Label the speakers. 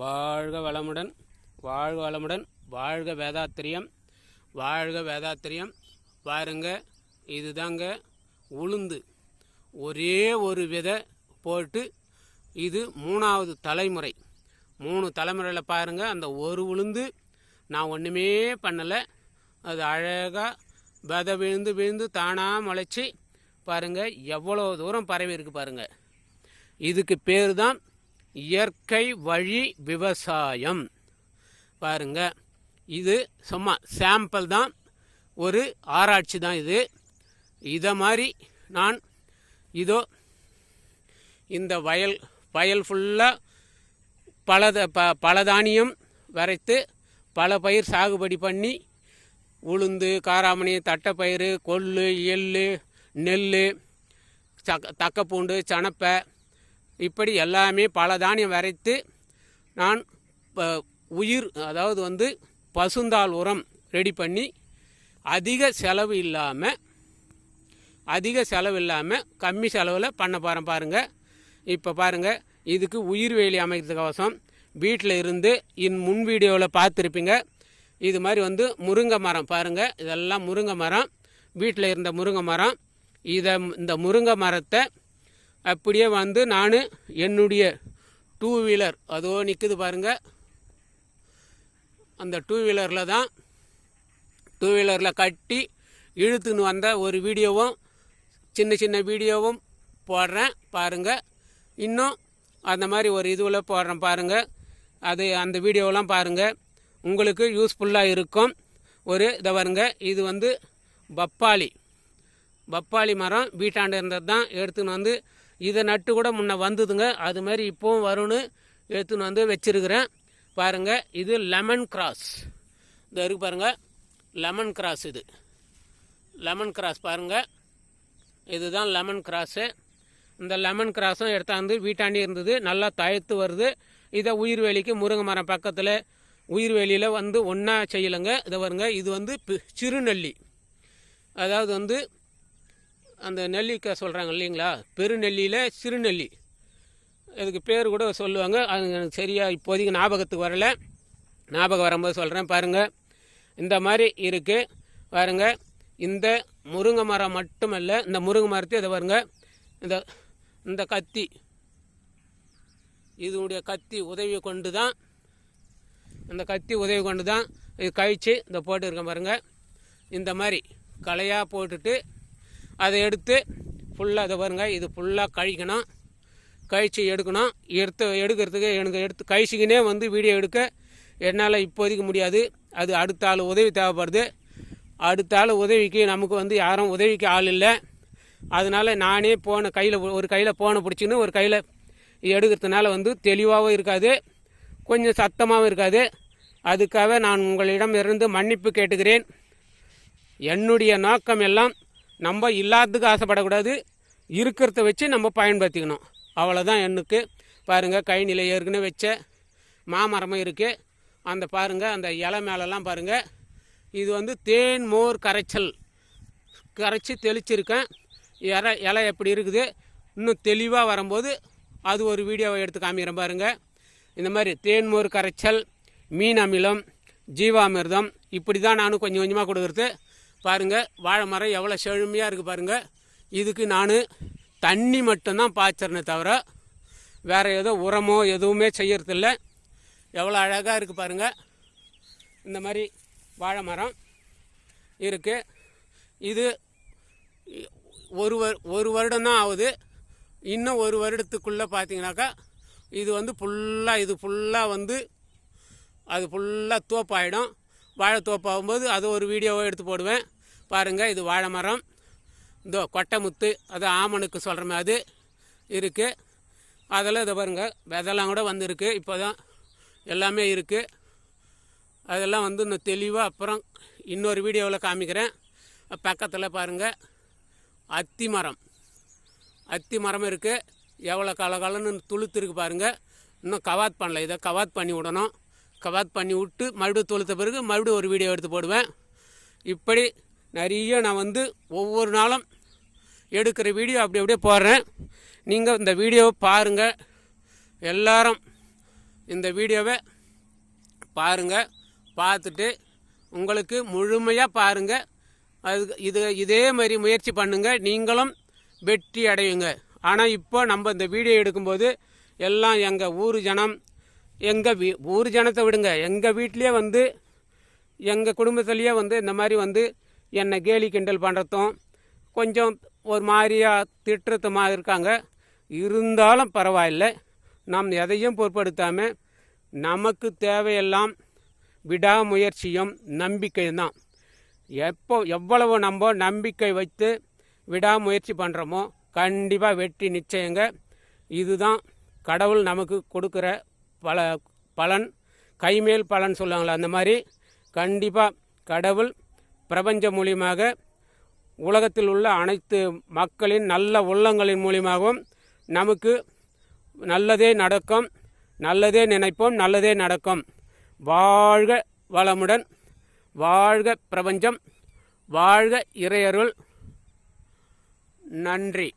Speaker 1: வாழ்க வளமுடன் வாழ்க வளமுடன் வாழ்க வேதாத்திரியம் வாழ்க வேதாத்திரியம். பாருங்க இதுதாங்க உளுந்து. ஒரே ஒரு விதை போட்டு இது மூணாவது தலைமுறை. மூணு தலைமுறையில் பாருங்கள் அந்த ஒரு உளுந்து நான் ஒன்றுமே பண்ணலை. அது அழகாக விதை விழுந்து விழுந்து தானாக முளைச்சி பாருங்க எவ்வளோ தூரம் பரவி இருக்கு பாருங்கள் இதுக்கு பேர் தான் இயற்கை வழி விவசாயம். பாருங்க இது சும்மா சாம்பிள் தான். ஒரு ஆராய்ச்சி தான் இது. இதை மாதிரி நான் இதோ இந்த வயல் வயல் ஃபுல்லாக பல ப பல தானியம் வரைத்து பல பயிர் சாகுபடி பண்ணி உளுந்து காராமணி தட்டைப்பயிறு கொள்ளு எள்ளு நெல் சக்க தக்கப்பூண்டு சணப்பை இப்படி எல்லாமே பல தானியம் வரைத்து நான் உயிர் அதாவது வந்து பசுந்தாள் உரம் ரெடி பண்ணி அதிக செலவு இல்லாமல் அதிக செலவு இல்லாமல் கம்மி செலவில் பண்ண போகிறேன் பாருங்கள் இப்போ பாருங்கள் இதுக்கு உயிர் வேலி அமைக்கிறதுக்கோசம் வீட்டில் இருந்து இன் முன் வீடியோவில் பார்த்துருப்பீங்க. இது மாதிரி வந்து முருங்கை மரம் பாருங்கள் இதெல்லாம் முருங்கை மரம். வீட்டில் இருந்த முருங்கை மரம். இதை இந்த முருங்கை மரத்தை அப்படியே வந்து நான் என்னுடைய டூ வீலர் அதோ நிற்குது பாருங்கள் அந்த டூ வீலரில் தான் டூ வீலரில் கட்டி இழுத்துன்னு வந்த ஒரு வீடியோவும் சின்ன சின்ன வீடியோவும் போடுறேன் பாருங்கள் இன்னும் அந்த மாதிரி ஒரு இதுவில் போடுறேன் பாருங்கள் அது அந்த வீடியோவெலாம் பாருங்கள் உங்களுக்கு யூஸ்ஃபுல்லாக இருக்கும். ஒரு இதை வருங்க இது வந்து பப்பாளி. பப்பாளி மரம் வீட்டாண்டு இருந்தது தான் எடுத்துன்னு வந்து இதை நட்டு கூட முன்ன வந்ததுங்க. அது மாதிரி இப்போவும் வரும்னு எடுத்துன்னு வந்து வச்சுருக்கிறேன். பாருங்கள் இது லெமன் கிராஸ் இந்த இருக்கு பாருங்கள் லெமன் கிராஸ் இது. லெமன் கிராஸ் பாருங்கள் இதுதான் லெமன் கிராஸு இந்த லெமன் கிராஸும் எடுத்தாந்து வீட்டாண்டி இருந்தது நல்லா தயத்து வருது. இதை உயிர்வேலிக்கு முருங்கை மரம் பக்கத்தில் உயிர்வேலியில் வந்து ஒன்றா செய்யலைங்க. இதை வருங்க இது வந்து சிறுநெல்லி. அதாவது வந்து அந்த நெல்லிக்காய் சொல்கிறாங்க இல்லைங்களா? பெருநெல்லியில் சிறுநெல்லி. இதுக்கு பேர் கூட சொல்லுவாங்க. அது எனக்கு சரியாக இப்போதைக்கு ஞாபகத்துக்கு வரல. ஞாபகம் வரும்போது சொல்கிறேன் பாருங்கள் இந்த மாதிரி இருக்குது பாருங்க. இந்த முருங்கை மரம் மட்டுமல்ல இந்த முருங்கை மரத்தை இதை பாருங்க. இந்த இந்த கத்தி. இதனுடைய கத்தி உதவி கொண்டு தான் இந்த கத்தி உதவி கொண்டு தான் இது கழித்து இந்த போட்டுருக்கேன் பாருங்கள் இந்த மாதிரி களையாக போட்டுட்டு அதை எடுத்து ஃபுல்லாக இதை பாருங்கள் இது ஃபுல்லாக கழிக்கணும். கழிச்சு எடுக்கணும். எடுத்து எடுக்கிறதுக்கு எனக்கு எடுத்து கழிச்சிக்கினே வந்து வீடியோ எடுக்க என்னால் இப்போதைக்கு முடியாது. அது அடுத்த ஆள் உதவி தேவைப்படுது. அடுத்த ஆள் உதவிக்கு நமக்கு வந்து யாரும் உதவிக்கு ஆள் இல்லை. அதனால் நானே போன கையில் ஒரு கையில் போனை பிடிச்சின்னு ஒரு கையில் எடுக்கிறதுனால வந்து தெளிவாகவும் இருக்காது. கொஞ்சம் சத்தமாகவும் இருக்காது. அதுக்காக நான் உங்களிடம் இருந்து மன்னிப்பு கேட்டுக்கிறேன். என்னுடைய நோக்கம் எல்லாம் நம்ம இல்லாததுக்கு ஆசைப்படக்கூடாது. இருக்கிறத வச்சு நம்ம பயன்படுத்திக்கணும். அவ்வளோதான் எனக்கு பாருங்கள் கை நிலை ஏற்கனவே வச்ச மாமரமும் இருக்குது அந்த பாருங்கள் அந்த இலை மேலெல்லாம் பாருங்கள் இது வந்து தேன் மோர் கரைச்சல். கரைச்சி தெளிச்சிருக்கேன். இலை இலை எப்படி இருக்குது? இன்னும் தெளிவாக வரும்போது அது ஒரு வீடியோவை எடுத்து காமிக்கிறேன் பாருங்கள் இந்த மாதிரி தேன் மோர் கரைச்சல் மீன் அமிலம் ஜீவாமிர்தம் இப்படி தான் நானும் கொஞ்சம் கொஞ்சமாக கொடுக்குறது. பாருங்கள் வாழை மரம் எவ்வளோ செழுமையாக இருக்குது பாருங்கள் இதுக்கு நான் தண்ணி மட்டும்தான் பாய்ச்சறனே தவிர வேறு ஏதோ உரமோ எதுவுமே செய்யறதில்ல. எவ்வளோ அழகாக இருக்குது பாருங்கள் இந்த மாதிரி வாழை மரம் இருக்குது இது ஒரு வரு ஒரு வருடம் தான் ஆகுது. இன்னும் ஒரு வருடத்துக்குள்ளே பார்த்தீங்கன்னாக்கா இது வந்து ஃபுல்லாக இது ஃபுல்லாக வந்து அது ஃபுல்லாக தோப்பாயிடும். வாழை தோப்பாகும்போது அது ஒரு வீடியோவை எடுத்து போடுவேன். பாருங்கள் இது வாழை மரம் இந்த கொட்டை முத்து அது ஆமணுக்கு சொல்கிற மாதிரி அது இருக்குது அதெல்லாம் இதை பாருங்கள் விதெல்லாம் கூட வந்திருக்கு. இப்போ தான் எல்லாமே இருக்குது அதெல்லாம் வந்து இன்னும் தெளிவாக அப்புறம் இன்னொரு வீடியோவில் காமிக்கிறேன். பக்கத்தில் பாருங்கள் அத்தி மரம். அத்தி மரம் இருக்குது எவ்வளோ கலகலன்னு துளுத்துருக்கு பாருங்கள் இன்னும் கவாத் பண்ணல இதை கவாத் பண்ணி விடணும். கவாத் பண்ணி விட்டு மறுபடியும் தொழுத்த பிறகு மறுபடியும் ஒரு வீடியோ எடுத்து போடுவேன். இப்படி நிறைய நான் வந்து ஒவ்வொரு நாளும் எடுக்கிற வீடியோ அப்படி அப்படியே போடுறேன். நீங்கள் இந்த வீடியோவை பாருங்கள் எல்லாரும் இந்த வீடியோவை பாருங்கள் பார்த்துட்டு உங்களுக்கு முழுமையாக பாருங்கள் அது இது இதே மாதிரி முயற்சி பண்ணுங்கள் நீங்களும் வெற்றி அடையுங்க. ஆனால் இப்போ நம்ம இந்த வீடியோ எடுக்கும்போது எல்லாம் எங்கள் ஊர் ஜனம் எங்கள் வீ ஊர் ஜனத்தை விடுங்க. எங்கள் வீட்லேயே வந்து எங்கள் குடும்பத்துலேயே வந்து இந்த மாதிரி வந்து என்னை கேலி கிண்டல் பண்ணுறதும் கொஞ்சம் ஒரு மாதிரியாக திட்டுறதுமா இருக்காங்க. இருந்தாலும் பரவாயில்லை. நாம் எதையும் பொருட்படுத்தாமல் நமக்கு தேவையெல்லாம் விடாமுயற்சியும் நம்பிக்கையும் தான். எப்போ எவ்வளவு நம்ம நம்பிக்கை வைத்து விடாமுயற்சி பண்ணுறோமோ கண்டிப்பாக வெற்றி நிச்சயங்க. இதுதான் கடவுள் நமக்கு கொடுக்குற பல பலன். கைமேல் பலன் சொல்லுவாங்களே அந்த மாதிரி. கண்டிப்பாக கடவுள் பிரபஞ்சம் மூலியமாக உலகத்தில் உள்ள அனைத்து மக்களின் நல்ல உள்ளங்களின் மூலியமாகவும் நமக்கு நல்லதே நடக்கும் நல்லதே நினைப்போம் நல்லதே நடக்கும். வாழ்க வளமுடன் வாழ்க பிரபஞ்சம் வாழ்க இறையருள். நன்றி.